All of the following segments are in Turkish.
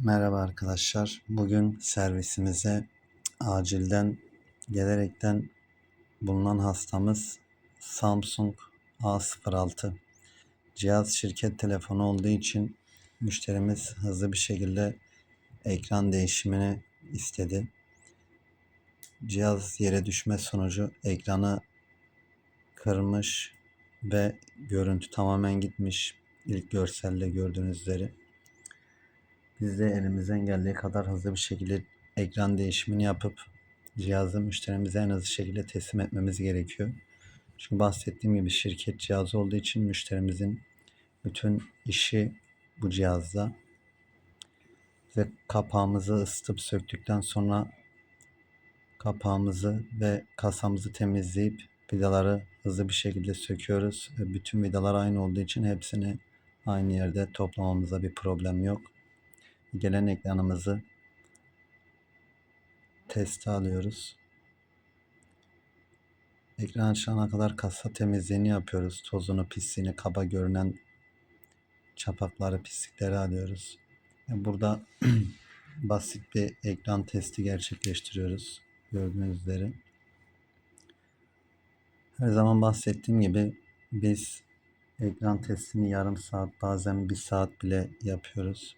Merhaba arkadaşlar. Bugün servisimize acilden gelerekten bulunan hastamız Samsung A06. Cihaz şirket telefonu olduğu için müşterimiz hızlı bir şekilde ekran değişimini istedi. Cihaz yere düşme sonucu ekranı kırmış ve görüntü tamamen gitmiş. İlk görselde gördüğünüz üzere. Biz de elimizden geldiği kadar hızlı bir şekilde ekran değişimini yapıp cihazı müşterimize en hızlı şekilde teslim etmemiz gerekiyor. Çünkü bahsettiğim gibi şirket cihazı olduğu için müşterimizin bütün işi bu cihazda. Ve kapağımızı ısıtıp söktükten sonra kapağımızı ve kasamızı temizleyip vidaları hızlı bir şekilde söküyoruz. Bütün vidalar aynı olduğu için hepsini aynı yerde toplamamıza bir problem yok gelen ekranımızı teste alıyoruz. Ekran açılana kadar kasa temizliğini yapıyoruz. Tozunu, pisliğini, kaba görünen çapakları, pislikleri alıyoruz. Burada basit bir ekran testi gerçekleştiriyoruz. Gördüğünüz üzere. Her zaman bahsettiğim gibi biz ekran testini yarım saat bazen bir saat bile yapıyoruz.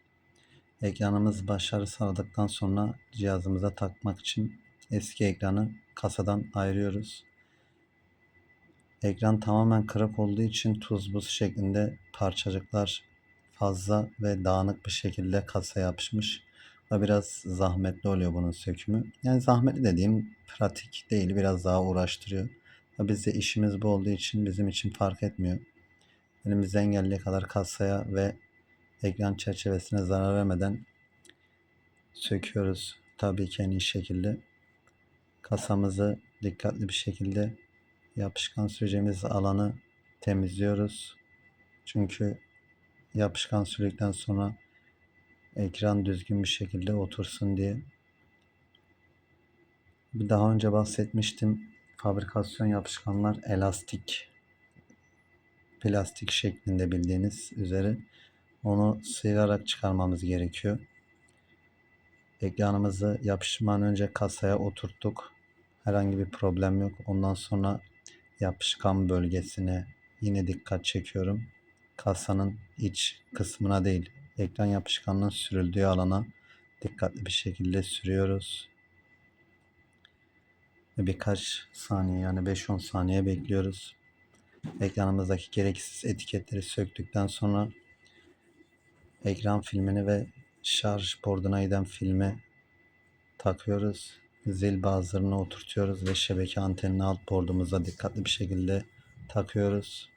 Ekranımız başarı sağladıktan sonra cihazımıza takmak için eski ekranı kasadan ayırıyoruz. Ekran tamamen kırık olduğu için tuz buz şeklinde parçacıklar fazla ve dağınık bir şekilde kasaya yapışmış. Ve biraz zahmetli oluyor bunun sökümü. Yani zahmetli dediğim pratik değil biraz daha uğraştırıyor. Ve biz de işimiz bu olduğu için bizim için fark etmiyor. Elimizden geldiği kadar kasaya ve ekran çerçevesine zarar vermeden söküyoruz. Tabii ki en iyi şekilde. Kasamızı dikkatli bir şekilde yapışkan süreceğimiz alanı temizliyoruz. Çünkü yapışkan sürdükten sonra ekran düzgün bir şekilde otursun diye. Bir daha önce bahsetmiştim. Fabrikasyon yapışkanlar elastik plastik şeklinde bildiğiniz üzere onu sıyırarak çıkarmamız gerekiyor. Ekranımızı yapıştırmadan önce kasaya oturttuk. Herhangi bir problem yok. Ondan sonra yapışkan bölgesine yine dikkat çekiyorum. Kasanın iç kısmına değil, ekran yapışkanının sürüldüğü alana dikkatli bir şekilde sürüyoruz. Ve birkaç saniye yani 5-10 saniye bekliyoruz. Ekranımızdaki gereksiz etiketleri söktükten sonra ekran filmini ve şarj borduna giden filmi takıyoruz. Zil bazılarını oturtuyoruz ve şebeke antenini alt bordumuza dikkatli bir şekilde takıyoruz.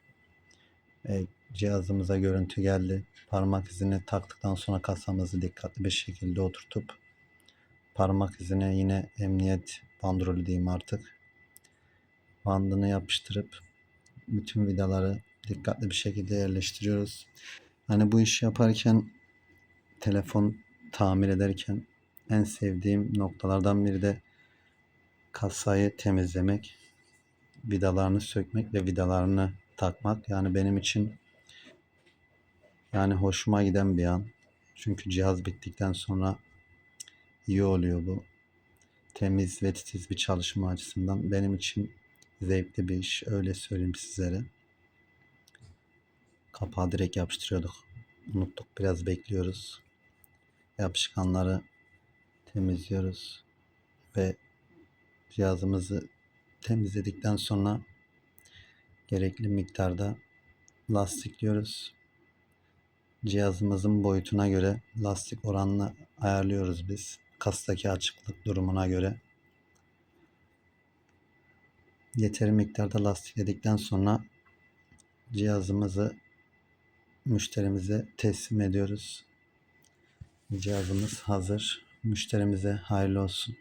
E, cihazımıza görüntü geldi. Parmak izini taktıktan sonra kasamızı dikkatli bir şekilde oturtup parmak izine yine emniyet bandrolü diyeyim artık bandını yapıştırıp bütün vidaları dikkatli bir şekilde yerleştiriyoruz. Hani bu işi yaparken telefon tamir ederken en sevdiğim noktalardan biri de kasayı temizlemek, vidalarını sökmek ve vidalarını takmak. Yani benim için yani hoşuma giden bir an. Çünkü cihaz bittikten sonra iyi oluyor bu. Temiz ve titiz bir çalışma açısından benim için zevkli bir iş. Öyle söyleyeyim sizlere. Kapağı direkt yapıştırıyorduk. Unuttuk biraz bekliyoruz. Yapışkanları temizliyoruz. Ve cihazımızı temizledikten sonra gerekli miktarda lastikliyoruz. Cihazımızın boyutuna göre lastik oranını ayarlıyoruz biz. Kastaki açıklık durumuna göre. Yeteri miktarda lastikledikten sonra cihazımızı müşterimize teslim ediyoruz. Cihazımız hazır. Müşterimize hayırlı olsun.